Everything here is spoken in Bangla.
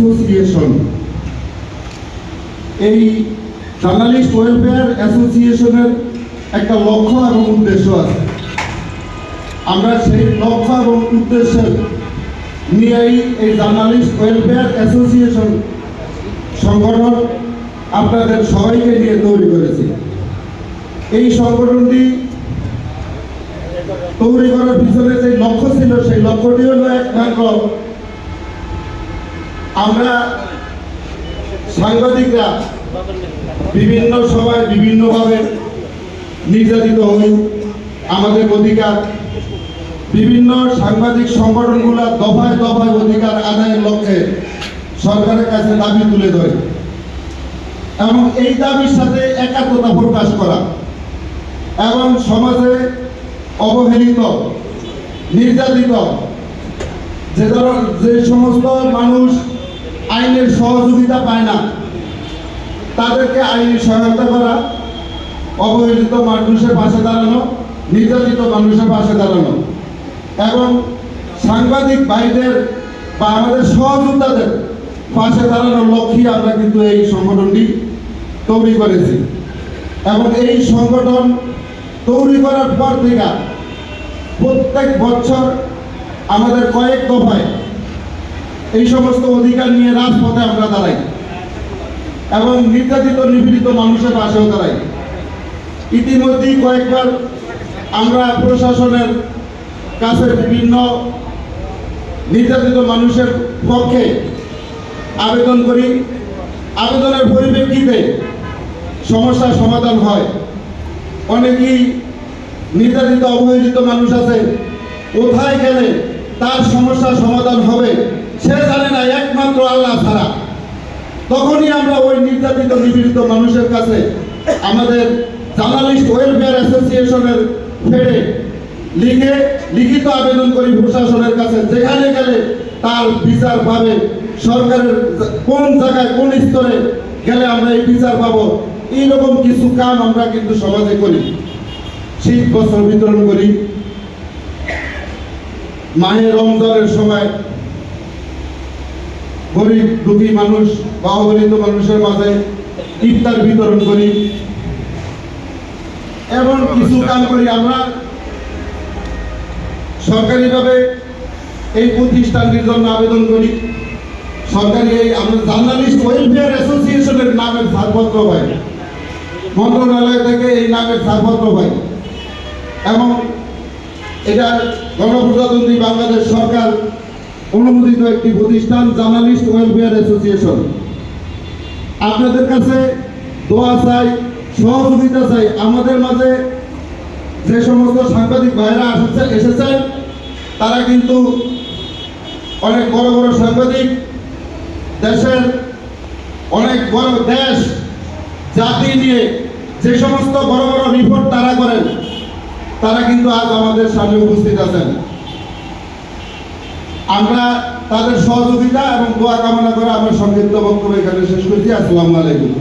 অ্যাসোসিয়েশন এই জার্নালিস্ট ওয়েলফেয়ার অ্যাসোসিয়েশনের একটা লক্ষ্য এবং উদ্দেশ্য আছে। আমরা সেই লক্ষ্য এবং উদ্দেশ্যের নিয়েই এই জার্নালিস্ট ওয়েলফেয়ার অ্যাসোসিয়েশন সংগঠন আপনাদের সবাইকে নিয়ে তৈরি করেছি। এই সংগঠনটি তৈরি করার পিছনে যে লক্ষ্য ছিল, সেই লক্ষ্যটি হলো একমাত্র আমরা সাংবাদিকরা বিভিন্ন সময় বিভিন্নভাবে নির্যাতিত হই। আমাদের অধিকার, বিভিন্ন সাংবাদিক সংগঠনগুলো দফায় দফায় অধিকার আদায়ের লক্ষ্যে সরকারের কাছে দাবি তুলে ধরে। এবং এই দাবির সাথে একাত্মতা প্রকাশ করা এবং সমাজে অবহেলিত, নির্যাতিত, যে ধর যে সমস্ত মানুষ আইনের সহযোগিতা পায় না। তাদেরকে আইনি সহায়তা করা, অবহেলিত মানুষের পাশে দাঁড়ানো, নির্যাতিত মানুষের পাশে দাঁড়ানো। এবং সাংবাদিক ভাইদের বা আমাদের সহযোদ্ধাদের পাশে দাঁড়ানোর লক্ষ্যে আমরা কিন্তু এই সংগঠনটি তৈরি করেছি। এবং এই সংগঠন তৈরি করার পর থেকে প্রত্যেক বছর আমাদের কয়েক দফায় এই সমস্ত অধিকার নিয়ে রাজপথে আমরা দাঁড়াই। এবং নির্যাতিত, নিপীড়িত মানুষের পাশেও দাঁড়াই। ইতিমধ্যেই কয়েকবার আমরা প্রশাসনের কাছে বিভিন্ন নির্যাতিত মানুষের পক্ষে আবেদন করি। আবেদনের পরিপ্রেক্ষিতে সমস্যার সমাধান হয়। অনেকেই নির্যাতিত, অবহেলিত মানুষ আছে। কোথায় গেলে তার সমস্যার সমাধান হবে? সে জানে না একমাত্র আল্লাহ ছাড়া। তখনই আমরা ওই নির্যাতিত, নিপীড়িত মানুষের কাছে আমাদের জার্নালিস্ট ওয়েলফেয়ার অ্যাসোসিয়েশনের ফেডে লিখে লিখিত আবেদন করি প্রশাসনের কাছে, যেখানে গেলে তার বিচার পাবে। সরকারের কোন জায়গায়, কোন স্তরে গেলে আমরা এই বিচার পাবো? এইরকম কিছু কাম আমরা কিন্তু সমাজে করি। শীত বস্ত্র বিতরণ করি। মাহে রমজানের সময় গরিব, দুঃখী মানুষ বা অবহেলিত মানুষের মাঝে ইফতার বিতরণ করি। এবং কিছু কাম করি আমরা। সরকারিভাবে এই প্রতিষ্ঠানটির জন্য আবেদন করি। সরকারি এই আমরা জার্নালিস্ট ওয়েলফেয়ার অ্যাসোসিয়েশনের নামের ছাড়পত্র পাই। মন্ত্রণালয় থেকে এই নামের ছাড়পত্র পাই। এবং এটা গণপ্রজাতন্ত্রী বাংলাদেশ সরকার অনুমোদিত একটি প্রতিষ্ঠান জার্নালিস্ট ওয়েলফেয়ার অ্যাসোসিয়েশন। আপনাদের কাছে দোয়া চাই, সহযোগিতা চাই। আমাদের মাঝে যে সমস্ত সাংবাদিক ভাইরা আসছে, এসেছেন, তারা কিন্তু অনেক বড় বড় সাংবাদিক। দেশের অনেক বড় দেশ, জাতি নিয়ে যে সমস্ত বড় বড় রিপোর্ট তারা করেন, তারা কিন্তু আজ আমাদের সামনে উপস্থিত আছেন। আমরা তাদের সহযোগিতা এবং দোয়া কামনা করে আমরা সংক্ষিপ্ত বক্তব্য এখানে শেষ করছি। আসসালামু আলাইকুম।